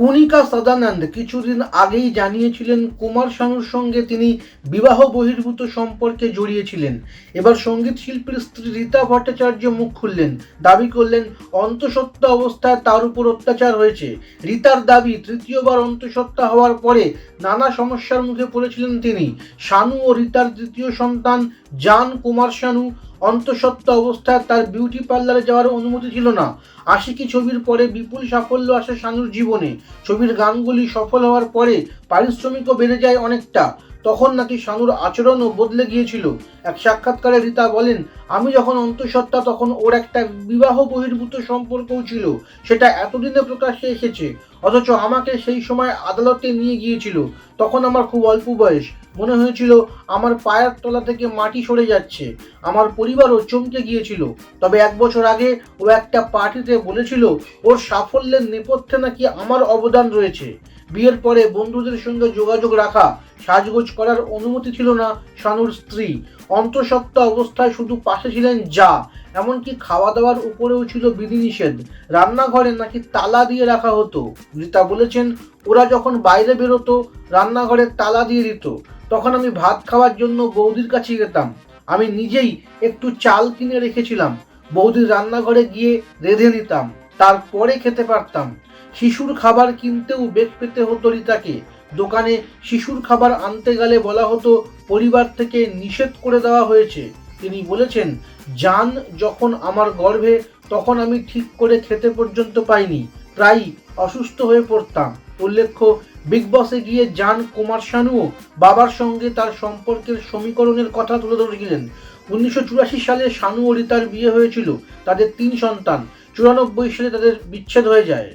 কণিকা সদানন্দ কিছুদিন আগেই জানিয়েছিলেন কুমার শানুর সঙ্গে তিনি বিবাহ বহির্ভূত সম্পর্কে জড়িয়েছিলেন। এবার সংগীত শিল্পীর স্ত্রী রীতা ভট্টাচার্য মুখ খুললেন, দাবি করলেন, অন্তঃসত্ত্বা অবস্থায় তার উপর অত্যাচার হয়েছে। রীতার দাবি, তৃতীয়বার অন্তঃসত্ত্বা হওয়ার পরে নানা সমস্যার মুখে পড়েছিলেন তিনি। শানু ও রীতার তৃতীয় সন্তান জান কুমার শানু অন্তঃসত্ত্বা অবস্থায় তার বিউটি পার্লারে যাওয়ার অনুমতি ছিল না। আশিকি ছবির পরে বিপুল সাফল্য আসে শানুর জীবনে। ছবির গানগুলি সফল হওয়ার পরে পারিশ্রমিকও বেড়ে যায় অনেকটা। তখন নাকি শানুর আচরণও বদলে গিয়েছিল। এক সাক্ষাৎকারে রীতা বলেন, আমি যখন অন্তঃসত্ত্বা, তখন ওর একটা বিবাহ বহির্ভূত সম্পর্কও ছিল। সেটা এতদিনে প্রকাশ্যে এসেছে। অথচ আমাকে সেই সময় আদালতে নিয়ে গিয়েছিল। তখন আমার খুব অল্প বয়স। মনে হয়েছিল আমার পায়ের তলা থেকে মাটি সরে যাচ্ছে। আমার পরিবারও চমকে গিয়েছিল। তবে এক বছর আগে ও একটা পার্টিতে বলেছিল, ওর সাফল্যের নেপথ্যে নাকি আমার অবদান রয়েছে। বিয়ের পরে বন্ধুদের সঙ্গে যোগাযোগ রাখা সাজগোজ করার অনুমতি ছিল না শানুর স্ত্রী। অন্তঃসত্ত্বা অবস্থায় শুধু পাশে ছিলেন যা, এমনকি খাওয়া দাওয়ার উপরেও ছিল বিধিনিষেধ। রান্নাঘরে নাকি তালা দিয়ে রাখা হতো। রীতা বলেছেন, ওরা যখন বাইরে বেরোতো, রান্নাঘরে তালা দিয়ে দিত। তখন আমি ভাত খাওয়ার জন্য বৌদির কাছে যেতাম। আমি নিজেই একটু চাল কিনে রেখেছিলাম। বৌদির রান্নাঘরে গিয়ে রেঁধে নিতাম। তারপরে খেতে পারতাম। শিশুর খাবার কিনতেও বেগ পেতে হতো রীতাকে। দোকানে শিশুর খাবার আনতে গেলে বলা হতো, পরিবার থেকে নিষেধ করে দেওয়া হয়েছে। তিনি বলেছেন জান যখন আমার গর্ভে, তখন আমি ঠিক করে খেতে পর্যন্ত পাইনি। প্রায়ই অসুস্থ হয়ে পড়তাম। উল্লেখ্য, বিগ বসে গিয়ে যান কুমার শানুও বাবার সঙ্গে তার সম্পর্কের সমীকরণের কথা তুলে ধরেছিলেন। উনিশশো চুরাশি সালে শানু ও রিতার বিয়ে হয়েছিল। তাদের তিন সন্তান। চুরানব্বই সালে তাদের বিচ্ছেদ হয়ে যায়।